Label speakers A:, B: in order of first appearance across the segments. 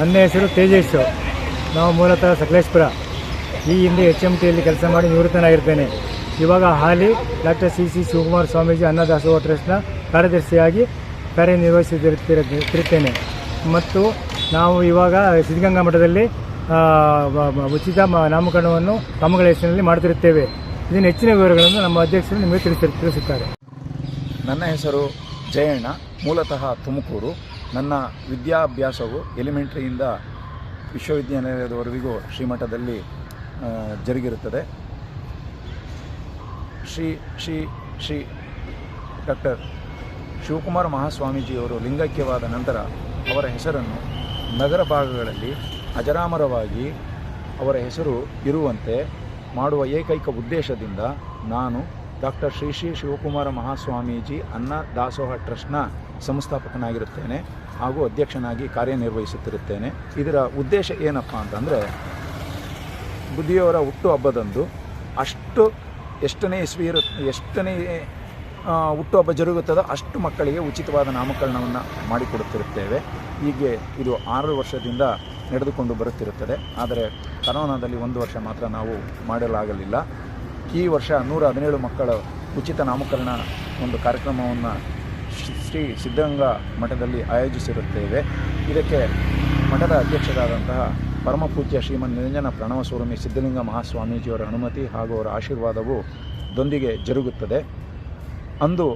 A: ನನ್ನ ಹೆಸರು ತೇಜಸ್ಸು. ನಾವು ಮೂಲತಃ ಸಕಲೇಶ್ಪುರ. ಈ ಹಿಂದೆ ಎಚ್ ಎಂ ಟಿಯಲ್ಲಿ ಕೆಲಸ ಮಾಡಿ ನಿವೃತ್ತನಾಗಿರ್ತೇನೆ. ಇವಾಗ ಹಾಲಿ doctor C C Shivakumar Swamiji ಅನ್ನದಾಸೋಹ ಟ್ರಸ್ಟ್ನ ಕಾರ್ಯದರ್ಶಿಯಾಗಿ ಕಾರ್ಯನಿರ್ವಹಿಸುತ್ತಿರುತ್ತೇನೆ ಮತ್ತು ನಾವು ಇವಾಗ ಸಿದ್ಧಗಂಗಾ ಮಠದಲ್ಲಿ ಉಚಿತ ನಾಮಕರಣವನ್ನು ಕಾಮಗಳ ಹೆಸರಿನಲ್ಲಿ ಮಾಡುತ್ತಿರುತ್ತೇವೆ ಇದನ್ನು ಹೆಚ್ಚಿನ ವಿವರಗಳನ್ನು ನಮ್ಮ ಅಧ್ಯಕ್ಷರು ನಿಮಗೆ ತಿಳಿಸಿ, ತಿಳಿಸುತ್ತಾರೆ.
B: ನನ್ನ ಹೆಸರು ಜಯಣ್ಣ, ಮೂಲತಃ ತುಮಕೂರು. ನನ್ನ ವಿದ್ಯಾಭ್ಯಾಸವು ಎಲಿಮೆಂಟ್ರಿಯಿಂದ ವಿಶ್ವವಿದ್ಯಾನಿಲಯದವರೆಗೂ ಶ್ರೀಮಠದಲ್ಲಿ ಜರುಗಿರುತ್ತದೆ. ಶ್ರೀ ಶ್ರೀ ಶ್ರೀ ಡಾಕ್ಟರ್ ಶಿವಕುಮಾರ ಮಹಾಸ್ವಾಮೀಜಿಯವರು ಲಿಂಗೈಕ್ಯವಾದ ನಂತರ ಅವರ ಹೆಸರನ್ನು ನಗರ ಭಾಗಗಳಲ್ಲಿ ಅಜರಾಮರವಾಗಿ ಅವರ ಹೆಸರು ಇರುವಂತೆ ಮಾಡುವ ಏಕೈಕ ಉದ್ದೇಶದಿಂದ ನಾನು ಡಾಕ್ಟರ್ ಶ್ರೀ ಶ್ರೀ ಶಿವಕುಮಾರ ಮಹಾಸ್ವಾಮೀಜಿ ಅನ್ನ ದಾಸೋಹ ಟ್ರಸ್ಟ್ನ ಸಂಸ್ಥಾಪಕನಾಗಿರುತ್ತೇನೆ ಹಾಗೂ ಅಧ್ಯಕ್ಷನಾಗಿ ಕಾರ್ಯನಿರ್ವಹಿಸುತ್ತಿರುತ್ತೇನೆ. ಇದರ ಉದ್ದೇಶ ಏನಪ್ಪ ಅಂತಂದರೆ, ಬುದ್ಧಿಯವರ ಹುಟ್ಟು ಹಬ್ಬದಂದು ಅಷ್ಟು ಎಷ್ಟನೇ ಇಸ್ವಿ ಇರು, ಎಷ್ಟನೇ ಹುಟ್ಟು ಹುಟ್ಟುಹಬ್ಬ ಜರುಗುತ್ತದೋ ಅಷ್ಟು ಮಕ್ಕಳಿಗೆ ಉಚಿತವಾದ ನಾಮಕರಣವನ್ನು ಮಾಡಿಕೊಡುತ್ತಿರುತ್ತೇವೆ. ಹೀಗೆ ಇದು ಆರು ವರ್ಷದಿಂದ ನಡೆದುಕೊಂಡು ಬರುತ್ತಿರುತ್ತದೆ. ಆದರೆ ಕರೋನಾದಲ್ಲಿ ಒಂದು ವರ್ಷ ಮಾತ್ರ ನಾವು ಮಾಡಲಾಗಲಿಲ್ಲ. ಈ ವರ್ಷ ನೂರ ಹದಿನೇಳು ಮಕ್ಕಳ ಉಚಿತ ನಾಮಕರಣ ಒಂದು ಕಾರ್ಯಕ್ರಮವನ್ನು ಶ್ರೀ ಸಿದ್ಧಗಂಗಾ ಮಠದಲ್ಲಿ ಆಯೋಜಿಸಿರುತ್ತೇವೆ. ಇದಕ್ಕೆ ಮಠದ ಅಧ್ಯಕ್ಷರಾದಂತಹ ಪರಮಪೂಜ್ಯ ಶ್ರೀಮನ್ ನಿರಂಜನ ಪ್ರಣವ ಸ್ವಾಮಿ ಸಿದ್ಧಲಿಂಗ ಮಹಾಸ್ವಾಮೀಜಿಯವರ ಅನುಮತಿ ಹಾಗೂ ಅವರ ಆಶೀರ್ವಾದವು ದೊಂದಿಗೆ ಜರುಗುತ್ತದೆ. ಅಂದು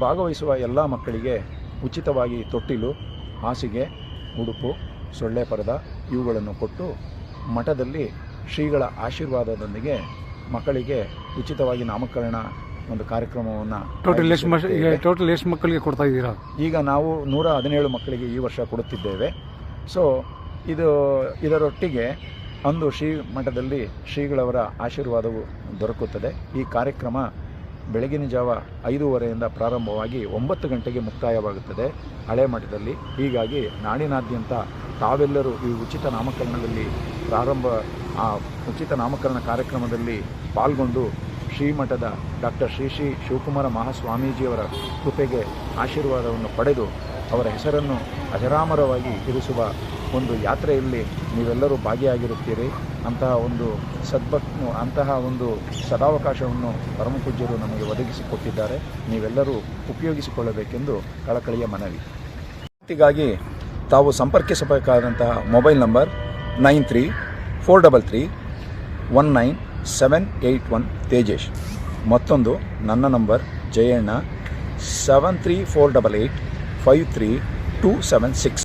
B: ಭಾಗವಹಿಸುವ ಎಲ್ಲ ಮಕ್ಕಳಿಗೆ ಉಚಿತವಾಗಿ ತೊಟ್ಟಿಲು, ಹಾಸಿಗೆ, ಉಡುಪು, ಸೊಳ್ಳೆ ಪರದ ಇವುಗಳನ್ನು ಕೊಟ್ಟು ಮಠದಲ್ಲಿ ಶ್ರೀಗಳ ಆಶೀರ್ವಾದದೊಂದಿಗೆ ಮಕ್ಕಳಿಗೆ ಉಚಿತವಾಗಿ ನಾಮಕರಣ ಒಂದು ಕಾರ್ಯಕ್ರಮವನ್ನು
C: ಟೋಟಲ್ ಎಷ್ಟು ಮಕ್- ಈಗ ಟೋಟಲ್ ಎಷ್ಟು ಮಕ್ಕಳಿಗೆ ಕೊಡ್ತಾ ಇದ್ದೀರಾ?
B: ಈಗ ನಾವು ನೂರ ಹದಿನೇಳು ಮಕ್ಕಳಿಗೆ ಈ ವರ್ಷ ಕೊಡುತ್ತಿದ್ದೇವೆ. ಸೊ ಇದು ಇದರೊಟ್ಟಿಗೆ ಅಂದು ಶ್ರೀ ಮಠದಲ್ಲಿ ಶ್ರೀಗಳವರ ಆಶೀರ್ವಾದವು ದೊರಕುತ್ತದೆ. ಈ ಕಾರ್ಯಕ್ರಮ ಬೆಳಗಿನ ಜಾವ ಐದೂವರೆಯಿಂದ ಪ್ರಾರಂಭವಾಗಿ ಒಂಬತ್ತು ಗಂಟೆಗೆ ಮುಕ್ತಾಯವಾಗುತ್ತದೆ ಹಳೆ ಮಠದಲ್ಲಿ. ಹೀಗಾಗಿ ನಾಡಿನಾದ್ಯಂತ ತಾವೆಲ್ಲರೂ ಈ ಉಚಿತ ನಾಮಕರಣದಲ್ಲಿ ಪ್ರಾರಂಭ ಆ ಉಚಿತ ನಾಮಕರಣ ಕಾರ್ಯಕ್ರಮದಲ್ಲಿ ಪಾಲ್ಗೊಂಡು ಶ್ರೀಮಠದ ಡಾಕ್ಟರ್ ಶ್ರೀ ಶ್ರೀ ಶಿವಕುಮಾರ ಮಹಾಸ್ವಾಮೀಜಿಯವರ ಕೃಪೆಗೆ ಆಶೀರ್ವಾದವನ್ನು ಪಡೆದು ಅವರ ಹೆಸರನ್ನು ಅಜರಾಮರವಾಗಿ ಇರಿಸುವ ಒಂದು ಯಾತ್ರೆಯಲ್ಲಿ ನೀವೆಲ್ಲರೂ ಭಾಗಿಯಾಗಿರುತ್ತೀರಿ. ಅಂತಹ ಒಂದು ಸದ್ಭಕ್ ಅಂತಹ ಒಂದು ಸದಾವಕಾಶವನ್ನು ಪರಮಪೂಜ್ಯರು ನಮಗೆ ಒದಗಿಸಿಕೊಟ್ಟಿದ್ದಾರೆ ನೀವೆಲ್ಲರೂ ಉಪಯೋಗಿಸಿಕೊಳ್ಳಬೇಕೆಂದು ಕಳಕಳಿಯ ಮನವಿ. ಹೀಗಾಗಿ ತಾವು ಸಂಪರ್ಕಿಸಬೇಕಾದಂತಹ mobile number nine three four double three one nine seven eight one Tejesh. ಮತ್ತೊಂದು ನನ್ನ number Jayanna seven three four double eight five three two seven six.